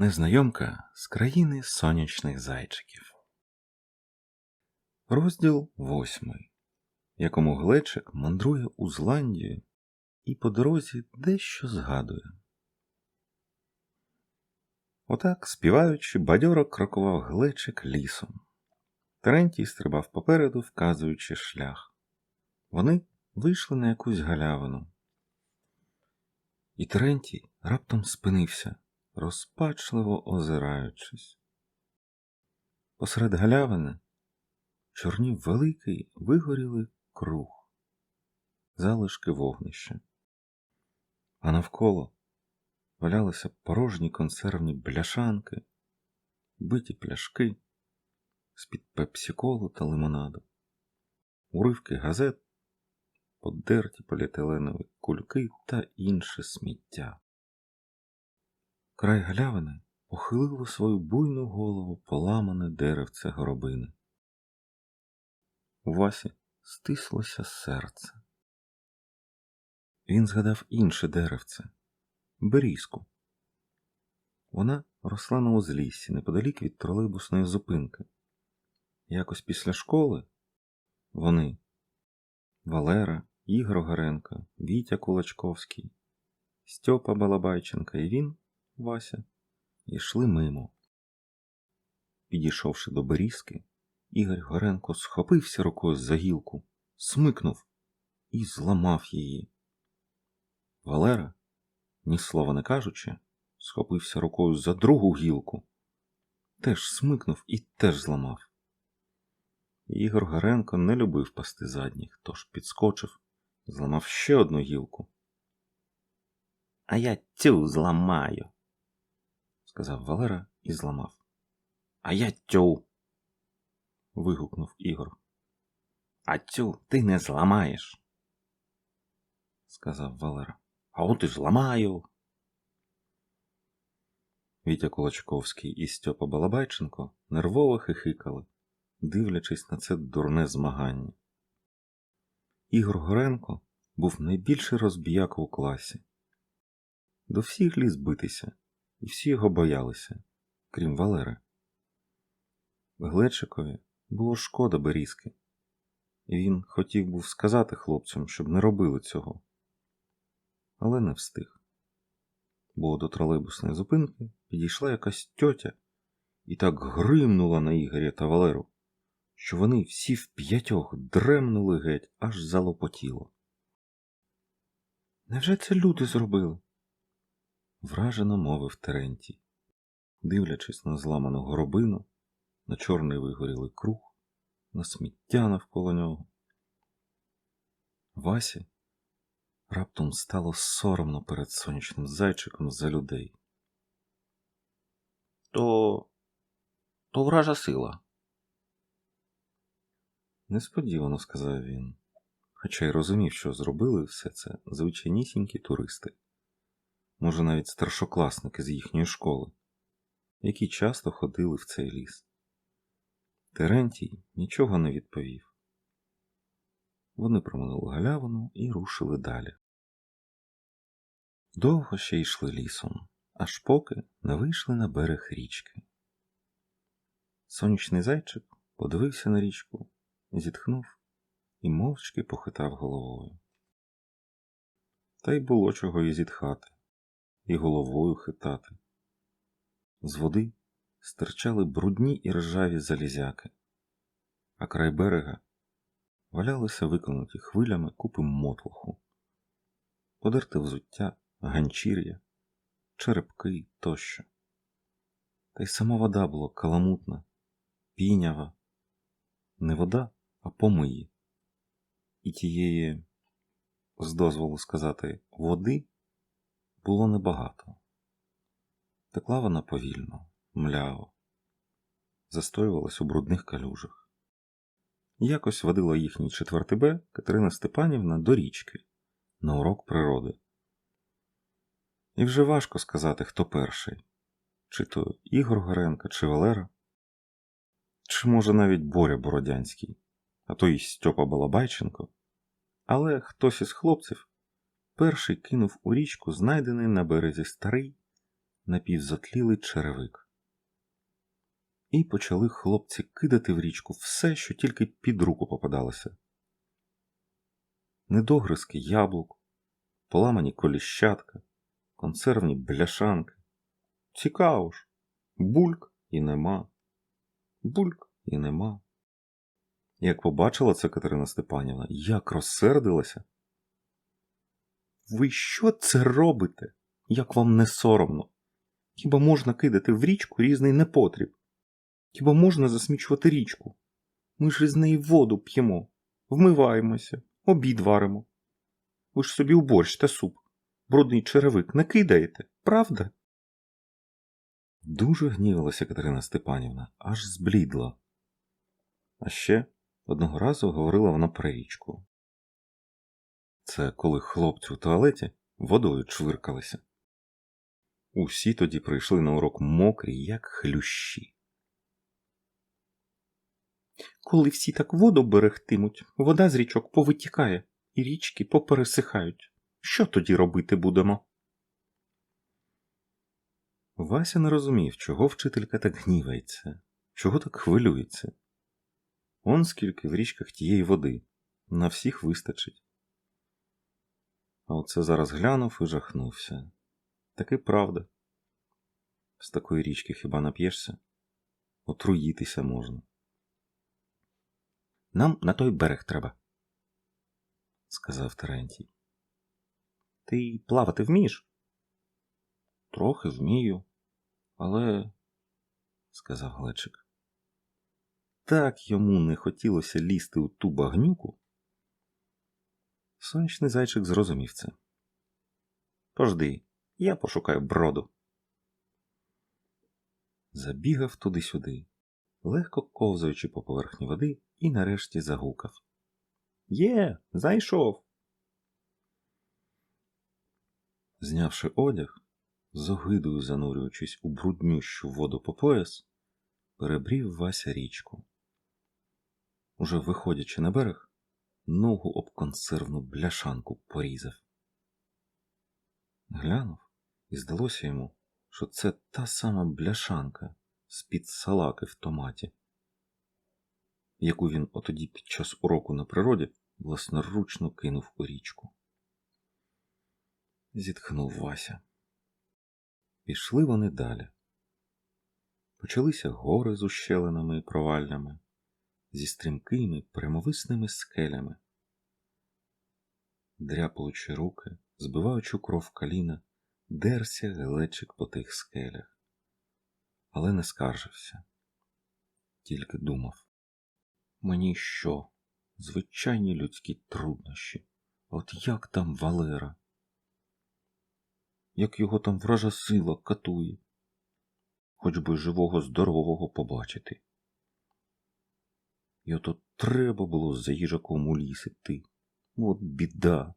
Незнайомка з країни сонячних зайчиків. Розділ восьмий, якому глечик мандрує у Зландію і по дорозі дещо згадує. Отак, співаючи, бадьоро крокував глечик лісом. Терентій стрибав попереду, вказуючи шлях. Вони вийшли на якусь галявину. І Терентій раптом спинився розпачливо озираючись. Посеред галявини чорнів великий вигорілий круг, залишки вогнища, а навколо валялися порожні консервні бляшанки, биті пляшки з-під пепсіколу та лимонаду, уривки газет, подерті поліетиленові кульки та інше сміття. Край галявини похилило свою буйну голову поламане деревце горобини. У Васі стислося серце. Він згадав інше деревце берізку. Вона росла на узліссі неподалік від тролейбусної зупинки. Якось після школи вони Валера, Ігор Горенко, Вітя Кулачковський, Стьопа Балабайченка і він Вася, йшли мимо. Підійшовши до берізки, Ігор Горенко схопився рукою за гілку, смикнув і зламав її. Валера, ні слова не кажучи, схопився рукою за другу гілку, теж смикнув і теж зламав. Ігор Горенко не любив пасти задніх, тож підскочив, зламав ще одну гілку. А я цю зламаю сказав Валера і зламав. А я тю. вигукнув Ігор. А цю ти не зламаєш, сказав Валера. А от і зламаю. Вітя Кулачковський і Стьопа Балабайченко нервово хихикали, дивлячись на це дурне змагання. Ігор Горенко був найбільший розбіяк у класі. До всіх ліз битися, і всі його боялися, крім Валери. Глечикові було шкода Берізки, і він хотів був сказати хлопцям, щоб не робили цього, але не встиг. Бо до тролейбусної зупинки підійшла якась тьотя і так гримнула на Ігоря та Валеру, що вони всі в п'ятьох дремнули геть, аж залопотіло. Невже це люди зробили? Вражено мовив Терентій, дивлячись на зламану горобину, на чорний вигорілий круг, на сміття навколо нього. Васі раптом стало соромно перед сонячним зайчиком за людей. То то вража сила. Несподівано сказав він, хоча й розумів, що зробили все це звичайнісінькі туристи може навіть старшокласники з їхньої школи, які часто ходили в цей ліс. Терентій нічого не відповів. Вони проминули галявину і рушили далі. Довго ще йшли лісом, аж поки не вийшли на берег річки. Сонячний зайчик подивився на річку, зітхнув і мовчки похитав головою. Та й було чого і зітхати і головою хитати. З води стирчали брудні і ржаві залізяки, а край берега валялися виконуті хвилями купи мотлуху, подерте взуття, ганчір'я, черепки тощо. Та й сама вода була каламутна, пінява, не вода, а помиї. І тієї, з дозволу сказати, води було небагато. Текла вона повільно, мляво, застоювалась у брудних калюжах. Якось водила їхній четвертий Б Катерина Степанівна до річки на урок природи. І вже важко сказати, хто перший чи то Ігор Горенко, чи Валера, чи, може, навіть Боря Бородянський, а то й Стьопа Балабайченко, але хтось із хлопців перший кинув у річку знайдений на березі старий, напівзотлілий черевик. І почали хлопці кидати в річку все, що тільки під руку попадалося. Недогризки яблук, поламані коліщатка, консервні бляшанки. Цікаво ж, бульк і нема, бульк і нема. Як побачила це Катерина Степанівна, як розсердилася. Ви що це робите? Як вам не соромно? Хіба можна кидати в річку різний непотріб? Хіба можна засмічувати річку? Ми ж із неї воду п'ємо, вмиваємося, обід варимо. Ви ж собі у борщ та суп, брудний черевик не кидаєте, правда? Дуже гнівалася Катерина Степанівна, аж зблідла. А ще одного разу говорила вона про річку. Це коли хлопці у туалеті водою чвиркалися. Усі тоді прийшли на урок мокрі, як хлющі. Коли всі так воду берегтимуть, вода з річок повитікає, і річки попересихають. Що тоді робити будемо? Вася не розумів, чого вчителька так гнівається, чого так хвилюється. Он скільки в річках тієї води, на всіх вистачить. А оце зараз глянув і жахнувся. Таки правда. З такої річки хіба нап'єшся? Отруїтися можна. Нам на той берег треба, сказав Терентій. Ти плавати вмієш? Трохи вмію, але, сказав Глечик. Так йому не хотілося лізти у ту багнюку. Сонячний зайчик зрозумів це. Пожди, я пошукаю броду. Забігав туди-сюди, легко ковзаючи по поверхні води, і нарешті загукав. Є, зайшов. Знявши одяг, з огидою занурюючись у бруднющу воду по пояс, перебрів Вася річку. Уже виходячи на берег, ногу об консервну бляшанку порізав. Глянув, і здалося йому, що це та сама бляшанка з-під салаки в томаті, яку він отоді під час уроку на природі власноручно кинув у річку. Зітхнув Вася. Пішли вони далі. Почалися гори з ущелинами і проваллями, зі стрімкими прямовисними скелями. Дряпаючи руки, збиваючи кров коліна, дерся глечик по тих скелях, але не скаржився, тільки думав мені що, звичайні людські труднощі, от як там Валера? Як його там вража сила катує, хоч би живого здорового побачити. І ото треба було за їжаком у ліс іти. От біда.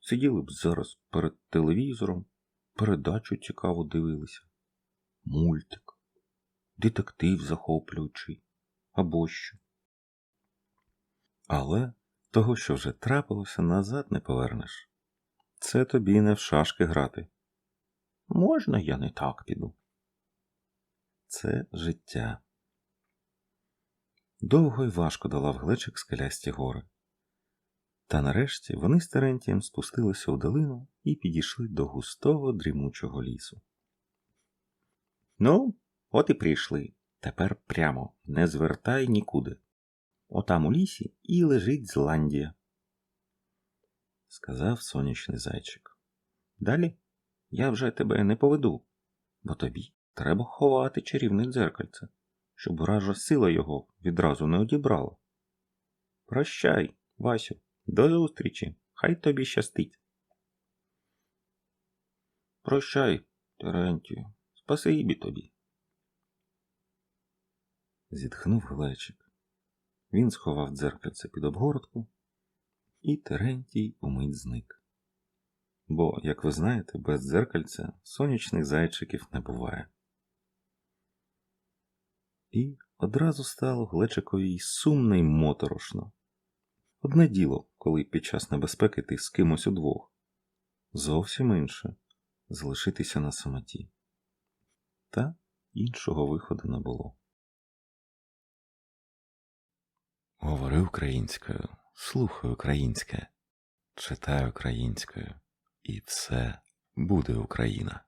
Сиділи б зараз перед телевізором, передачу цікаво дивилися, мультик, детектив захоплюючий або що. Але того, що вже трапилося, назад не повернеш. Це тобі не в шашки грати. Можна, я не так піду. Це життя. Довго й важко долав глечик скелясті гори. Та нарешті вони з Терентієм спустилися у долину і підійшли до густого дрімучого лісу. Ну, от і прийшли. Тепер прямо не звертай нікуди. Отам у лісі і лежить Зландія, сказав сонячний зайчик. Далі я вже тебе не поведу, бо тобі треба ховати чарівне дзеркальце, щоб вража сила його відразу не одібрала. Прощай, Васю, до зустрічі, хай тобі щастить. Прощай, Терентію, спасибі тобі. Зітхнув глечик. Він сховав дзеркальце під обгородку, і Терентій умить зник. Бо, як ви знаєте, без дзеркальця сонячних зайчиків не буває і одразу стало Глечикові й сумно й моторошно. Одне діло, коли під час небезпеки ти з кимось удвох, зовсім інше залишитися на самоті. Та іншого виходу не було. Говори українською, слухай українське, читай українською, і все буде Україна.